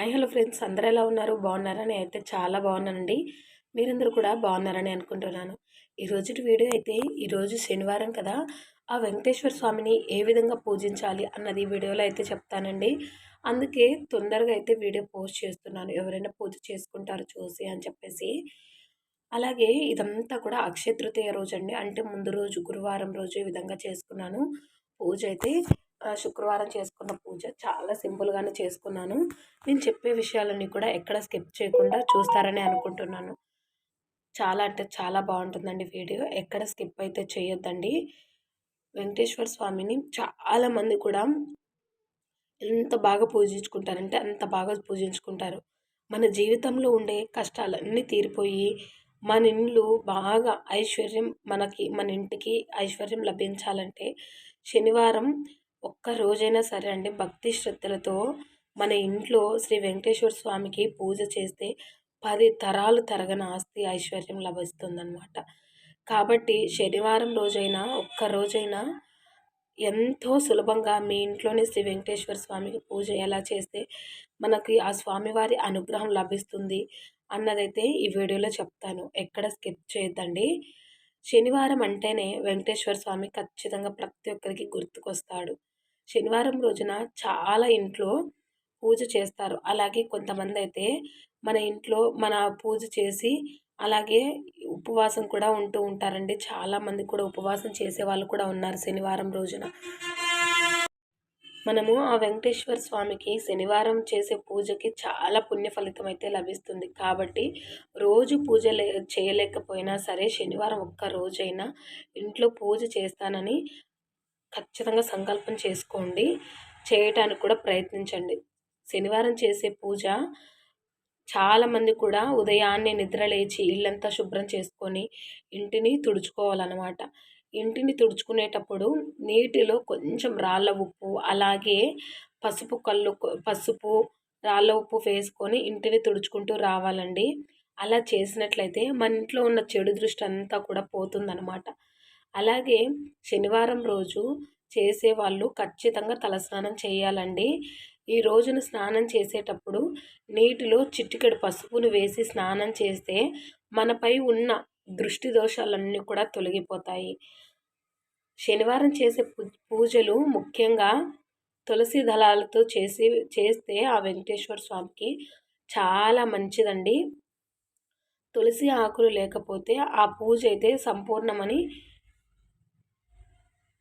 Hi hello friends అందరు ఎలా ఉన్నారు? బాగున్నారని అయితే చాలా బాగున్నానండి. మీరందరూ కూడా బాగున్నారని అనుకుంటున్నాను. ఈరోజు వీడియో అయితే ఈరోజు శనివారం కదా. ఆ వెంకటేశ్వర స్వామిని ఏ విధంగా పూజించాలి అన్నది వీడియోలో అయితే చెప్తానండి. అందుకే తొందరగా అయితే వీడియో పోస్ట్ చేస్తున్నాను. ఎవరైనా పూజ చేసుకుంటారు చూసి అని చెప్పేసి. అలాగే ఇదంతా కూడా అక్షయ తృతీయ రోజు అండి అంటే ముందు రోజు గురువారం రోజు ఈ విధంగా చేసుకున్నాను. పూజ అయితే శుక్రవారం చేసుకున్న పూజ. చాలా సింపుల్గానే చేసుకున్నాను. నేను చెప్పే విషయాలన్నీ కూడా ఎక్కడ స్కిప్ చేయకుండా చూస్తారని అనుకుంటున్నాను. చాలా అంటే చాలా బాగుంటుందండి వీడియో. ఎక్కడ స్కిప్ అయితే చేయొద్దండి. వెంకటేశ్వర స్వామిని చాలామంది కూడా ఎంత బాగా పూజించుకుంటారంటే అంత బాగా పూజించుకుంటారు. మన జీవితంలో ఉండే కష్టాలన్నీ తీరిపోయి మన ఇండ్లు బాగా ఐశ్వర్యం మనకి మన ఇంటికి ఐశ్వర్యం లభించాలంటే శనివారం ఒక్క రోజైనా సరే అండి భక్తి శ్రద్ధలతో మన ఇంట్లో శ్రీ వెంకటేశ్వర స్వామికి పూజ చేస్తే పది తరాలు తరగని ఆస్తి ఐశ్వర్యం లభిస్తుందన్నమాట. కాబట్టి శనివారం రోజైనా ఒక్క రోజైనా ఎంతో సులభంగా మీ ఇంట్లోనే శ్రీ వెంకటేశ్వర స్వామికి పూజ ఎలా చేస్తే మనకి ఆ స్వామివారి అనుగ్రహం లభిస్తుంది అన్నదైతే ఈ వీడియోలో చెప్తాను. ఎక్కడ స్కిప్ చేయొద్దండి. శనివారం అంటేనే వెంకటేశ్వర స్వామి ఖచ్చితంగా ప్రతి ఒక్కరికి గుర్తుకొస్తాడు. శనివారం రోజున చాలా ఇంట్లో పూజ చేస్తారు. అలాగే కొంతమంది అయితే మన ఇంట్లో మన పూజ చేసి అలాగే ఉపవాసం కూడా ఉంటూ ఉంటారండి. చాలామంది కూడా ఉపవాసం చేసే వాళ్ళు కూడా ఉన్నారు శనివారం రోజున. మనము ఆ వెంకటేశ్వర స్వామికి శనివారం చేసే పూజకి చాలా పుణ్య ఫలితం అయితే లభిస్తుంది. కాబట్టి రోజు పూజ చేయలేకపోయినా సరే శనివారం ఒక్క రోజైనా ఇంట్లో పూజ చేస్తానని ఖచ్చితంగా సంకల్పం చేసుకోండి. చేయటానికి కూడా ప్రయత్నించండి. శనివారం చేసే పూజ చాలామంది కూడా ఉదయాన్నే నిద్ర లేచి ఇల్లంతా శుభ్రం చేసుకొని ఇంటిని తుడుచుకోవాలన్నమాట. ఇంటిని తుడుచుకునేటప్పుడు నీటిలో కొంచెం రాళ్ళ ఉప్పు అలాగే పసుపు కళ్ళు పసుపు రాళ్ళ ఉప్పు వేసుకొని ఇంటిని తుడుచుకుంటూ రావాలండి. అలా చేసినట్లయితే మన ఇంట్లో ఉన్న చెడు దృష్టి అంతా కూడా పోతుందన్నమాట. అలాగే శనివారం రోజు చేసేవాళ్ళు ఖచ్చితంగా తలస్నానం చేయాలండి. ఈ రోజున స్నానం చేసేటప్పుడు నీటిలో చిటికెడు పసుపును వేసి స్నానం చేస్తే మనపై ఉన్న దృష్టి దోషాలన్నీ కూడా తొలగిపోతాయి. శనివారం చేసే పూజలు ముఖ్యంగా తులసి దళాలతో చేసి చేస్తే ఆ వెంకటేశ్వర స్వామికి చాలా మంచిదండి. తులసి ఆకులు లేకపోతే ఆ పూజ అయితే సంపూర్ణమని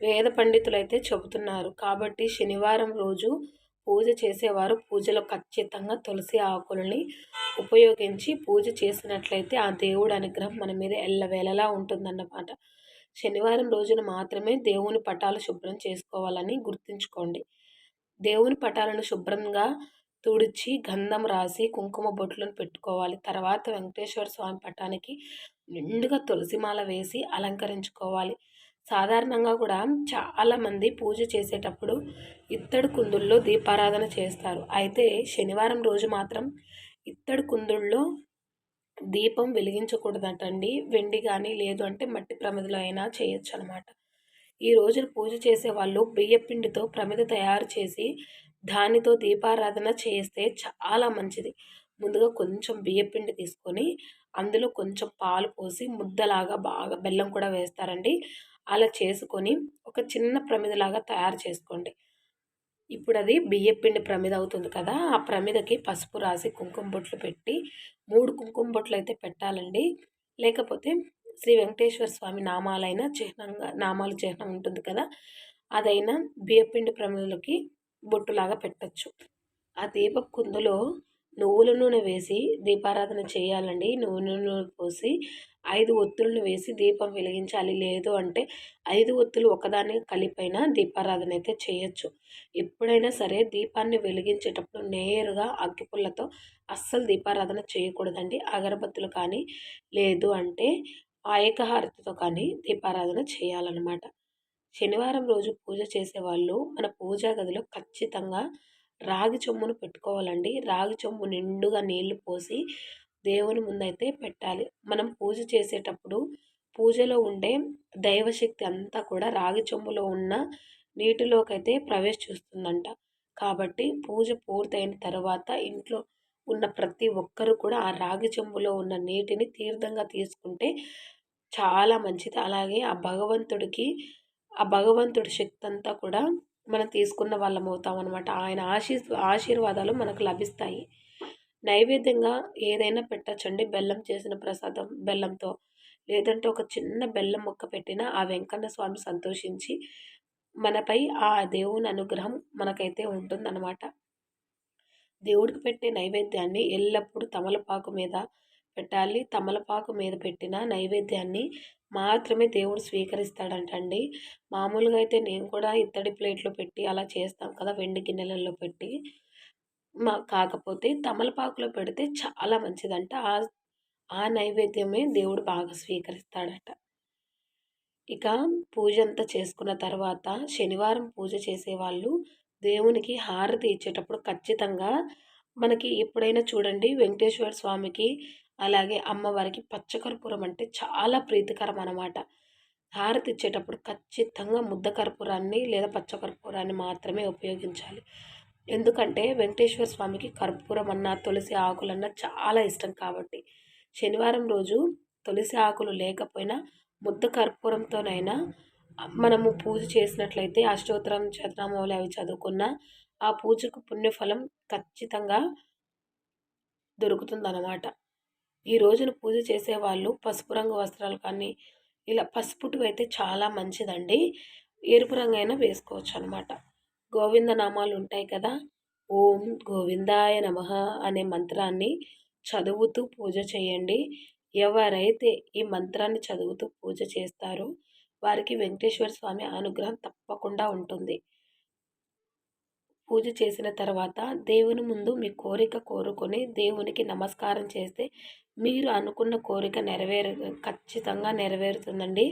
వేద పండితులైతే చెబుతున్నారు. కాబట్టి శనివారం రోజు పూజ చేసేవారు పూజలో ఖచ్చితంగా తులసి ఆకులని ఉపయోగించి పూజ చేసినట్లయితే ఆ దేవుడు అనుగ్రహం మన మీద ఎల్లవేళలా ఉంటుందన్నమాట. శనివారం రోజున మాత్రమే దేవుని పటాలు శుభ్రం చేసుకోవాలని గుర్తుంచుకోండి. దేవుని పటాలను శుభ్రంగా తుడిచి గంధం రాసి కుంకుమ బొట్లను పెట్టుకోవాలి. తర్వాత వెంకటేశ్వర స్వామి పటానికి నిండుగా తులసిమాల వేసి అలంకరించుకోవాలి. సాధారణంగా కూడా చాలామంది పూజ చేసేటప్పుడు ఇత్తడి కుందుల్లో దీపారాధన చేస్తారు. అయితే శనివారం రోజు మాత్రం ఇత్తడి కుందుల్లో దీపం వెలిగించకూడదటండి. వెండి కానీ లేదు అంటే మట్టి ప్రమిదలో అయినా చేయొచ్చు అనమాట ఈ రోజున పూజ చేసే వాళ్ళు బియ్యపిండితో ప్రమిద తయారు చేసి దానితో దీపారాధన చేస్తే చాలా మంచిది. ముందుగా కొంచెం బియ్యపిండి తీసుకొని అందులో కొంచెం పాలు పోసి ముద్దలాగా బాగా బెల్లం కూడా వేస్తారండి. అలా చేసుకొని ఒక చిన్న ప్రమిదలాగా తయారు చేసుకోండి. ఇప్పుడు అది బియ్యపిండి ప్రమిద అవుతుంది కదా ఆ ప్రమిదకి పసుపు రాసి కుంకుమ బొట్లు పెట్టి మూడు కుంకుమ బొట్లు అయితే పెట్టాలండి. లేకపోతే శ్రీ వెంకటేశ్వర స్వామి నామాలైన చిహ్నంగా నామాలు చిహ్నం ఉంటుంది కదా అదైనా బియ్యపిండి ప్రమిదలకి బొట్టులాగా పెట్టచ్చు. ఆ దీప కుందులో నువ్వుల నూనె వేసి దీపారాధన చేయాలండి. నూనె నూనె పోసి ఐదు ఒత్తులను వేసి దీపం వెలిగించాలి. లేదు అంటే ఐదు ఒత్తులు ఒకదాన్ని కలిపైన దీపారాధన అయితే చేయొచ్చు. ఎప్పుడైనా సరే దీపాన్ని వెలిగించేటప్పుడు నేరుగా అగ్గిపుల్లతో అస్సలు దీపారాధన చేయకూడదండి. అగరబత్తులు కానీ లేదు అంటే ఏకహారతితో కానీ దీపారాధన చేయాలన్నమాట. శనివారం రోజు పూజ చేసేవాళ్ళు మన పూజా గదిలో ఖచ్చితంగా రాగి చెంబును పెట్టుకోవాలండి. రాగి చెంబు నిండుగా నీళ్ళు పోసి దేవుని ముందైతే పెట్టాలి. మనం పూజ చేసేటప్పుడు పూజలో ఉండే దైవశక్తి అంతా కూడా రాగి చెంబులో ఉన్న నీటిలోకైతే ప్రవేశిస్తుందంట. కాబట్టి పూజ పూర్తయిన తర్వాత ఇంట్లో ఉన్న ప్రతి ఒక్కరు కూడా ఆ రాగి చెంబులో ఉన్న నీటిని తీర్థంగా తీసుకుంటే చాలా మంచిది. అలాగే ఆ భగవంతుడికి ఆ భగవంతుడి శక్తి అంతా కూడా మనం తీసుకున్న వాళ్ళం అవుతాం అనమాట ఆయన ఆశీ ఆశీర్వాదాలు మనకు లభిస్తాయి. నైవేద్యంగా ఏదైనా పెట్టచ్చండి. బెల్లం చేసిన ప్రసాదం బెల్లంతో. లేదంటే ఒక చిన్న బెల్లం మొక్క పెట్టినా ఆ వెంకన్న స్వామి సంతోషించి మనపై ఆ దేవుని అనుగ్రహం మనకైతే ఉంటుందన్నమాట. దేవుడికి పెట్టే నైవేద్యాన్ని ఎల్లప్పుడూ తమలపాకు మీద పెట్టాలి. తమలపాకు మీద పెట్టిన నైవేద్యాన్ని మాత్రమే దేవుడు స్వీకరిస్తాడంటండి. మామూలుగా అయితే నేను కూడా ఇత్తడి ప్లేట్లో పెట్టి అలా చేస్తాం కదా వెండి గిన్నెలలో పెట్టి. మా కాకపోతే తమలపాకులో పెడితే చాలా మంచిదంట. ఆ ఆ నైవేద్యమే దేవుడు బాగా స్వీకరిస్తాడట. ఇక పూజ అంతా చేసుకున్న తర్వాత శనివారం పూజ చేసేవాళ్ళు దేవునికి హారతి ఇచ్చేటప్పుడు ఖచ్చితంగా మనకి ఎప్పుడైనా చూడండి వెంకటేశ్వర స్వామికి అలాగే అమ్మవారికి పచ్చకర్పూరం అంటే చాలా ప్రీతికరం అనమాట హారతి ఇచ్చేటప్పుడు ఖచ్చితంగా ముద్ద కర్పూరాన్ని లేదా పచ్చకర్పూరాన్ని మాత్రమే ఉపయోగించాలి. ఎందుకంటే వెంకటేశ్వర స్వామికి కర్పూరం అన్న తులసి ఆకులన్న చాలా ఇష్టం కాబట్టి. శనివారం రోజు తులసి ఆకులు లేకపోయినా ముద్ద కర్పూరంతోనైనా మనము పూజ చేసినట్లయితే అష్టోత్తరం శతనామాలు అవి చదువుకున్న ఆ పూజకు పుణ్యఫలం ఖచ్చితంగా దొరుకుతుందన్నమాట. ఈ రోజున పూజ చేసేవాళ్ళు పసుపు రంగు వస్త్రాలు కానీ ఇలా పసుపుటివి అయితే చాలా మంచిదండి. ఎరుపు రంగు అయినా వేసుకోవచ్చు అనమాట గోవింద నామాలు ఉంటాయి కదా. ఓం గోవిందాయ నమ అనే మంత్రాన్ని చదువుతూ పూజ చేయండి. ఎవరైతే ఈ మంత్రాన్ని చదువుతూ పూజ చేస్తారో వారికి వెంకటేశ్వర స్వామి అనుగ్రహం తప్పకుండా ఉంటుంది. పూజ చేసిన తర్వాత దేవుని ముందు మీ కోరిక కోరుకొని దేవునికి నమస్కారం చేస్తే మీరు అనుకున్న కోరిక నెరవేరు ఖచ్చితంగా నెరవేరుతుందండి.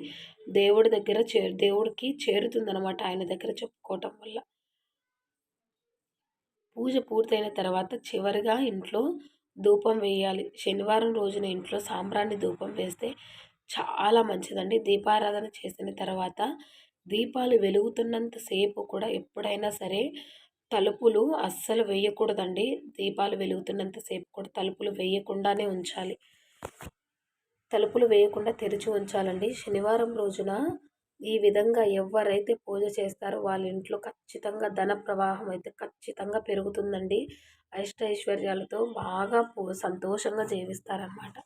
దేవుడి దగ్గర చే దేవుడికి చేరుతుందనమాట ఆయన దగ్గర చెప్పుకోవటం వల్ల. పూజ పూర్తయిన తర్వాత చివరిగా ఇంట్లో ధూపం వేయాలి. శనివారం రోజున ఇంట్లో సాంబ్రాణి ధూపం వేస్తే చాలా మంచిదండి. దీపారాధన చేసిన తర్వాత దీపాలు వెలుగుతున్నంతసేపు కూడా ఎప్పుడైనా సరే తలుపులు అస్సలు వేయకూడదండి. దీపాలు వెలుగుతున్నంతసేపు కూడా తలుపులు వేయకుండానే ఉంచాలి. తలుపులు వేయకుండా తెరిచి ఉంచాలండి. శనివారం రోజున ఈ విధంగా ఎవరైతే పూజ చేస్తారో వాళ్ళ ఇంట్లో ఖచ్చితంగా ధన ప్రవాహం అయితే ఖచ్చితంగా పెరుగుతుందండి. అష్టైశ్వర్యాలతో బాగా సంతోషంగా జీవిస్తారనమాట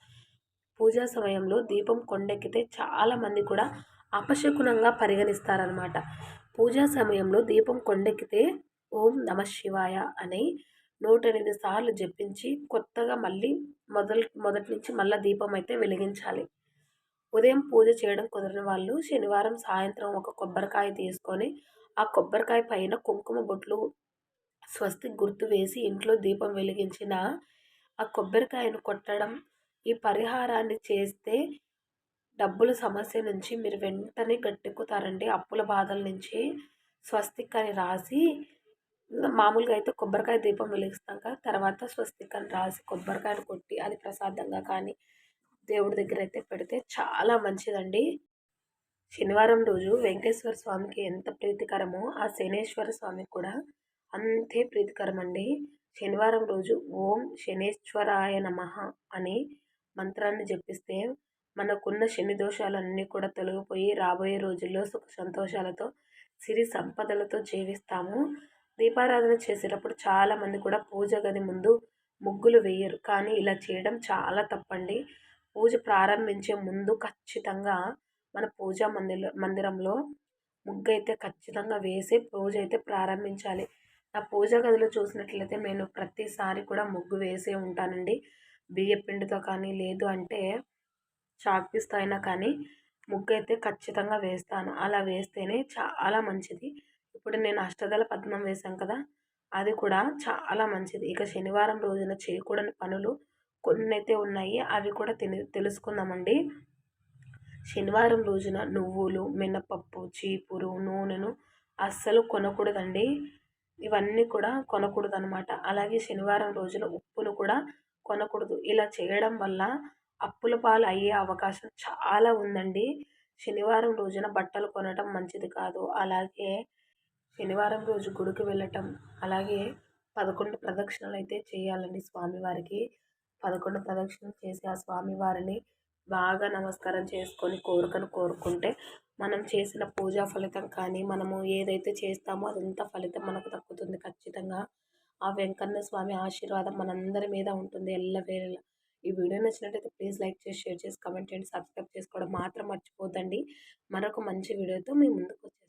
పూజా సమయంలో దీపం కొండెక్కితే చాలామంది కూడా అపశకునంగా పరిగణిస్తారనమాట పూజా సమయంలో దీపం కొండెక్కితే ఓం నమ శివాయ అని నూట ఎనిమిది సార్లు జపించి కొత్తగా మళ్ళీ మొదలు మొదటి నుంచి మళ్ళీ దీపం అయితే వెలిగించాలి. ఉదయం పూజ చేయడం కుదరని వాళ్ళు శనివారం సాయంత్రం ఒక కొబ్బరికాయ తీసుకొని ఆ కొబ్బరికాయ పైన కుంకుమ బొట్లు స్వస్తి గుర్తు వేసి ఇంట్లో దీపం వెలిగించిన ఆ కొబ్బరికాయను కొట్టడం ఈ పరిహారాన్ని చేస్తే డబ్బుల సమస్య నుంచి మీరు వెంటనే గట్టెక్కుతారండి అప్పుల బాధల నుంచి స్వస్తిక్ అని రాసి మామూలుగా అయితే కొబ్బరికాయ దీపం వెలిగిస్తాక తర్వాత స్వస్తిక్ అని రాసి కొబ్బరికాయను కొట్టి అది ప్రసాదంగా కానీ దేవుడి దగ్గర అయితే పెడితే చాలా మంచిదండి. శనివారం రోజు వెంకటేశ్వర స్వామికి ఎంత ప్రీతికరమో ఆ శనేశ్వర స్వామికి కూడా అంతే ప్రీతికరం అండి శనివారం రోజు ఓం శనేశ్వరాయ నమ అని మంత్రాన్ని జపిస్తే మనకున్న శని దోషాలన్నీ కూడా తొలగిపోయి రాబోయే రోజుల్లో సుఖ సంతోషాలతో సిరి సంపదలతో జీవిస్తాము. దీపారాధన చేసేటప్పుడు చాలామంది కూడా పూజ గది ముందు ముగ్గులు వేయరు. కానీ ఇలా చేయడం చాలా తప్పండి. పూజ ప్రారంభించే ముందు ఖచ్చితంగా మన పూజా మందిర మందిరంలో ముగ్గు అయితే ఖచ్చితంగా వేసి పూజ అయితే ప్రారంభించాలి. నా పూజ గదిలో చూసినట్లయితే నేను ప్రతిసారి కూడా ముగ్గు వేసే ఉంటానండి. బియ్య పిండితో కానీ లేదు అంటే చాక్పీస్తో అయినా కానీ ముగ్గు అయితే ఖచ్చితంగా వేస్తాను. అలా వేస్తేనే చాలా మంచిది. ఇప్పుడు నేను అష్టదళ పద్మం వేశాను కదా అది కూడా చాలా మంచిది. ఇక శనివారం రోజున చేయకూడని పనులు కొన్ని అయితే ఉన్నాయి. అవి కూడా తెలి తెలుసుకుందామండి. శనివారం రోజున నువ్వులు మినపప్పు చీపురు నూనెను అస్సలు కొనకూడదండి. ఇవన్నీ కూడా కొనకూడదు అనమాట అలాగే శనివారం రోజున ఉప్పును కూడా కొనకూడదు. ఇలా చేయడం వల్ల అప్పుల పాలు అయ్యే అవకాశం చాలా ఉందండి. శనివారం రోజున బట్టలు కొనడం మంచిది కాదు. అలాగే శనివారం రోజు గుడికి వెళ్ళటం అలాగే పదకొండు ప్రదక్షిణలు అయితే చేయాలండి స్వామివారికి. పదకొండు ప్రదక్షిణలు చేసి ఆ స్వామివారిని బాగా నమస్కారం చేసుకొని కోరికను కోరుకుంటే మనం చేసిన పూజా ఫలితం కానీ మనము ఏదైతే చేస్తామో అదంతా ఫలితం మనకు దక్కుతుంది ఖచ్చితంగా. ఆ వెంకన్న స్వామి ఆశీర్వాదం మనందరి మీద ఉంటుంది ఎల్లవేళలా. ఈ వీడియో నచ్చినట్టయితే ప్లీజ్ లైక్ చేసి షేర్ చేసి కమెంట్ చేయండి. సబ్స్క్రైబ్ చేసుకోవడం మాత్రం మర్చిపోద్దండి. మరొక మంచి వీడియోతో మీ ముందుకు వచ్చేస్తాను